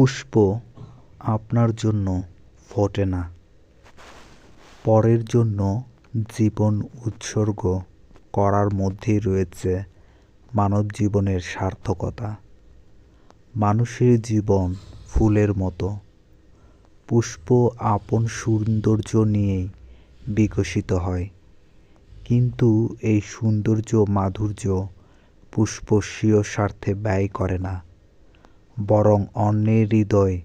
পুষ্প আপনার জন্য ফোটে না। পরের জন্য জীবন উৎসর্গ করার মধ্যেই রয়েছে মানব জীবনের সার্থকতা। মানুষের জীবন ফুলের মতো। পুষ্প আপন সৌন্দর্য নিয়েই বিকশিত হয়। কিন্তু এই সৌন্দর্য মাধুর্য পুষ্প স্বীয় স্বার্থে ব্যয় করে না। বরং অন্যের হৃদয়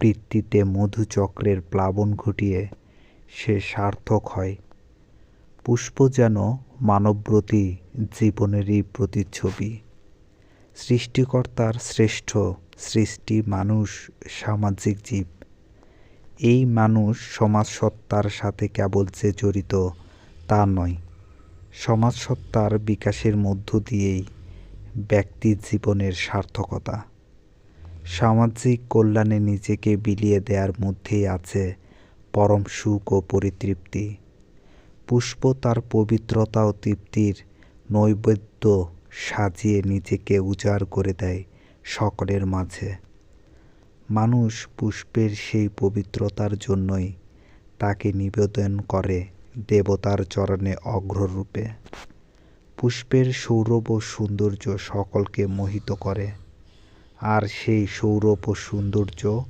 বৃত্তিতে মধুচক্রের প্লাবন ঘটিয়ে সে সার্থক হয়। পুষ্প যেন মানবব্রতী জীবনেরই প্রতিচ্ছবি। সৃষ্টিকর্তার শ্রেষ্ঠ সৃষ্টি মানুষ সামাজিক জীব। এই মানুষ সমাজ সত্তার সাথে কেবল যে জড়িত তা নয় সমাজ সত্তার বিকাশের মধ্য দিয়েই ব্যক্তি জীবনের সার্থকতা। সামাজিক কল্যাণে নিজেকে বিলিয়ে দেওয়ার মধ্যেই আছে পরম সুখ ও পরিতৃপ্তি। পুষ্প তার পবিত্রতা ও তৃপ্তির নৈবেদ্য সাজিয়ে নিজেকে উজাড় করে দেয় সকলের মাঝে। মানুষ পুষ্পের সেই পবিত্রতার জন্যই তাকে নিবেদন করে দেবতার চরণে অগ্ররূপে। পুষ্পের সৌরভ ও সৌন্দর্য সকলকে মোহিত করে। আর সেই সৌরভ ও সৌন্দর্য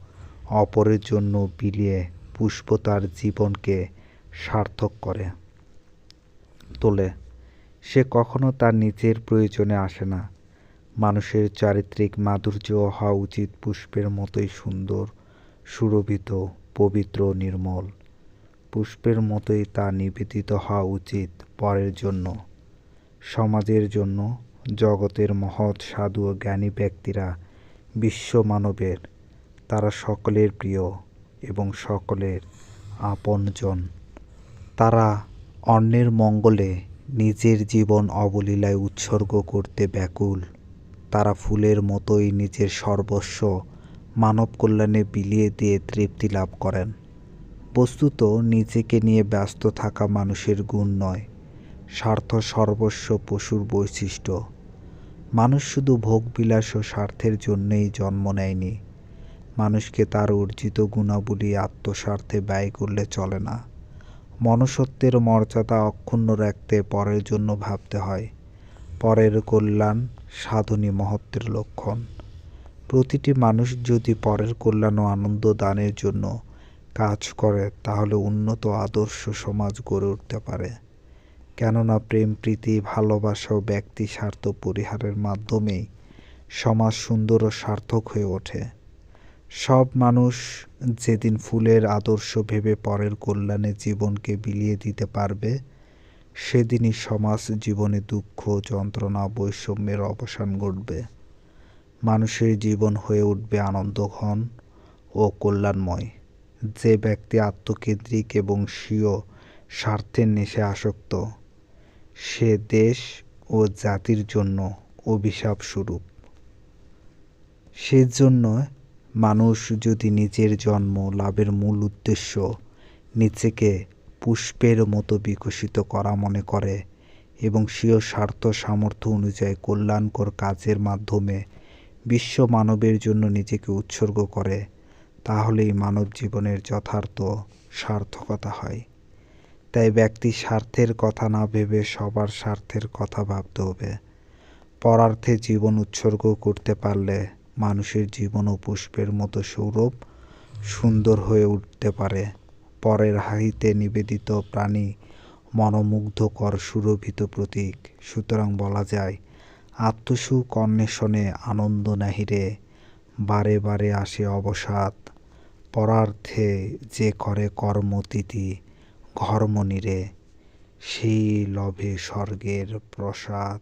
অপরের জন্য বিলিয়ে পুষ্প তার জীবনকে সার্থক করে তোলে। সে কখনো তার নিজের প্রয়োজনে আসে না। মানুষের চারিত্রিক মাধুর্য হওয়া উচিত পুষ্পের মতোই সুন্দর, সুরভিত, পবিত্র, নির্মল। পুষ্পের মতোই তা নিবেদিত হওয়া উচিত পরের জন্য, সমাজের জন্য, জগতের মহৎ সাধু ও জ্ঞানী ব্যক্তিরা বিশ্ব মানবের তারা সকলের প্রিয় এবং সকলের আপনজন। তারা অন্যের মঙ্গলে নিজের জীবন অবলীলায় উৎসর্গ করতে ব্যাকুল। তারা ফুলের মতোই নিজের সর্বস্ব মানব কল্যাণে বিলিয়ে দিয়ে তৃপ্তি লাভ করেন। বস্তুত নিজেকে নিয়ে ব্যস্ত থাকা মানুষের গুণ নয়, স্বার্থ সর্বস্ব পশুর বৈশিষ্ট্য। মানুষ শুধু ভোগবিলাস ও স্বার্থের জন্যেই জন্ম নেয়নি। মানুষকে তার অর্জিত গুণাবলী আত্মস্বার্থে ব্যয় করলে চলে না। মনুষ্যত্বের মর্যাদা অক্ষুণ্ণ রাখতে পরের জন্য ভাবতে হয়। পরের কল্যাণ সাধনী মহত্বের লক্ষণ। প্রতিটি মানুষ যদি পরের কল্যাণ ও আনন্দ দানের জন্য কাজ করে, তাহলে উন্নত আদর্শ সমাজ গড়ে উঠতে পারে। কেননা প্রেম, প্রীতি, ভালোবাসা ও ব্যক্তি স্বার্থ পরিহারের মাধ্যমেই সমাজ সুন্দর ও সার্থক হয়ে ওঠে। সব মানুষ যেদিন ফুলের আদর্শ ভেবে পরের কল্যাণে জীবনকে বিলিয়ে দিতে পারবে, সেদিনই সমাজ জীবনে দুঃখ, যন্ত্রণা, বৈষম্যের অবসান ঘটবে। মানুষের জীবন হয়ে উঠবে আনন্দঘন ও কল্যাণময়। যে ব্যক্তি আত্মকেন্দ্রিক এবং স্বীয় স্বার্থের নেশে আসক্ত সে দেশ ও জাতির জন্য অভিশাপ স্বরূপ। সেজন্য মানুষ যদি নিজের জন্ম লাভের মূল উদ্দেশ্য নিজেকে পুষ্পের মতো বিকশিত করা মনে করে এবং স্বীয় স্বার্থ সামর্থ্য অনুযায়ী কল্যাণকর কাজের মাধ্যমে বিশ্ব মানবের জন্য নিজেকে উৎসর্গ করে, তাহলেই মানব জীবনের যথার্থ সার্থকতা হয়। তাই ব্যক্তি স্বার্থের কথা না ভেবে সবার স্বার্থের কথা ভাবতে হবে। পরার্থে জীবন উৎসর্গ করতে পারলে মানুষের জীবন ও পুষ্পের মতো সৌরভ, সুন্দর হয়ে উঠতে পারে। পরের হাহিতে নিবেদিত প্রাণী মনোমুগ্ধকর সুরভিত প্রতীক। সুতরাং বলা যায়, আত্মসুখ অন্বেষণে আনন্দ নাহিরে, বারে বারে আসে অবসাদ। পরার্থে যে করে কর্মতিথি ঘর্মনিরে সেই লভে স্বর্গের প্রসাদ